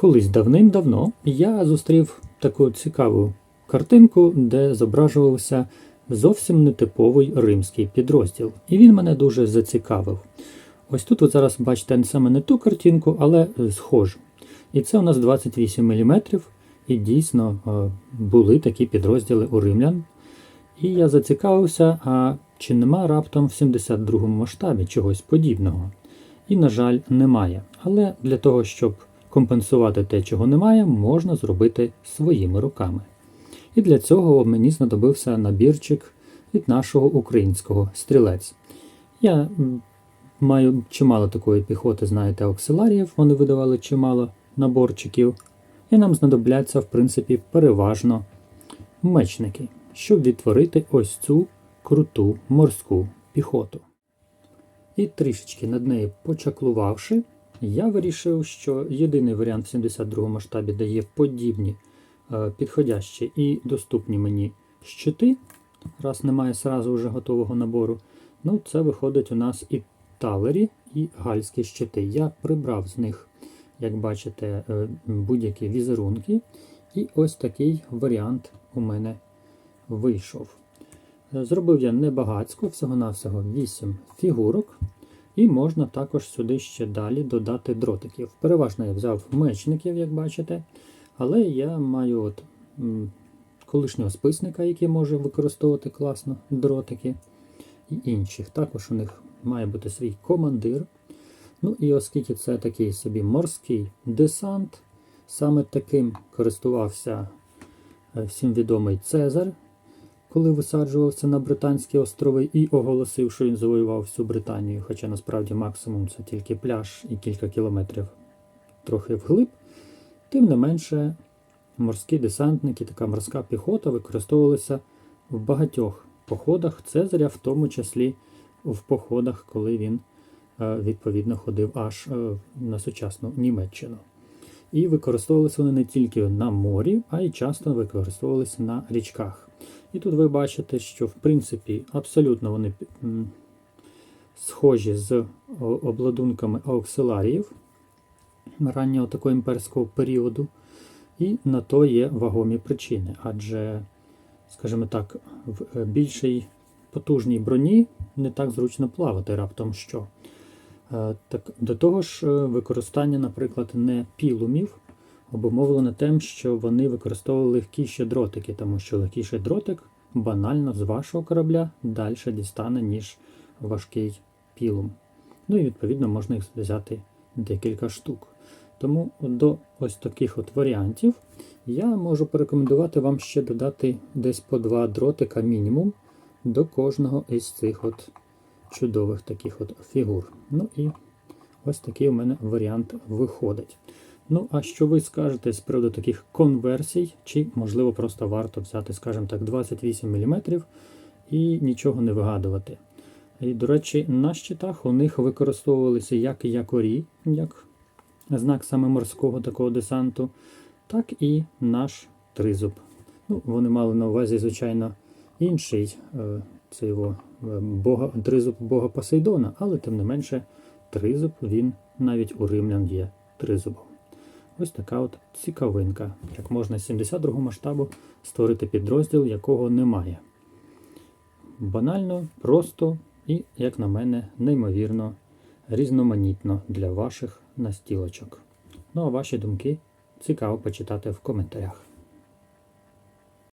Колись давним-давно я зустрів таку цікаву картинку, де зображувався зовсім нетиповий римський підрозділ. І він мене дуже зацікавив. Ось тут ви зараз бачите саме не ту картинку, але е, схожу. І це у нас 28 мм, і дійсно е, були такі підрозділи у римлян. І я зацікавився, а чи нема раптом в 72 масштабі чогось подібного? І, на жаль, немає. Але для того, щоб компенсувати те, чого немає, можна зробити своїми руками. І для цього мені знадобився набірчик від нашого українського стрілець. Я маю чимало такої піхоти, знаєте, оксиларіїв, вони видавали чимало наборчиків. І нам знадобляться, в принципі, переважно мечники, щоб відтворити ось цю круту морську піхоту. І трішечки над нею почаклувавши, я вирішив, що єдиний варіант в 72 масштабі дає подібні е, підходящі і доступні мені щити, раз немає сразу вже готового набору. Ну, це виходить у нас і талері, і гальські щити. Я прибрав з них, як бачите, е, будь-які візерунки. І ось такий варіант у мене вийшов. Зробив я небагацько, всього-навсього 8 фігурок. І можна також сюди ще далі додати дротиків. Переважно я взяв мечників, як бачите, але я маю от колишнього списника, який може використовувати класно дротики, і інших. Також у них має бути свій командир. Ну і оскільки це такий собі морський десант, саме таким користувався е, всім відомий Цезар, коли висаджувався на Британські острови і оголосив, що він завоював всю Британію, хоча насправді максимум це тільки пляж і кілька кілометрів трохи вглиб, тим не менше морські десантники, така морська піхота використовувалися в багатьох походах Цезаря, в тому числі в походах, коли він е, відповідно ходив аж е, на сучасну Німеччину. І використовувалися вони не тільки на морі, а й часто використовувалися на річках. І тут ви бачите, що в принципі абсолютно вони схожі з обладунками ауксиларіїв раннього такого імперського періоду, і на то є вагомі причини. Адже, скажімо так, в е, більшій потужній броні не так зручно плавати раптом що. Е, Так, до того ж, е, використання, наприклад, не пілумів обумовлено тим, що вони використовували легкіші дротики, тому що легкіший дротик банально з вашого корабля далі дістане, ніж важкий пілум. Ну і відповідно можна їх взяти декілька штук. Тому до ось таких от варіантів я можу порекомендувати вам ще додати десь по два дротика мінімум до кожного із цих от чудових таких от фігур. Ну і ось такий у мене варіант виходить. Ну, а що ви скажете з приводу таких конверсій, чи, можливо, просто варто взяти, скажімо так, 28 мм і нічого не вигадувати. І, до речі, на щитах у них використовувалися як якорі, як знак саме морського такого десанту, так і наш тризуб. Ну, вони мали на увазі, звичайно, інший це його е, бога, тризуб бога Посейдона, але тим не менше, тризуб він навіть у римлян є тризубом. Ось така от цікавинка, як можна з 72 масштабу створити підрозділ, якого немає. Банально, просто і, як на мене, неймовірно різноманітно для ваших настілочок. Ну а ваші думки цікаво почитати в коментарях.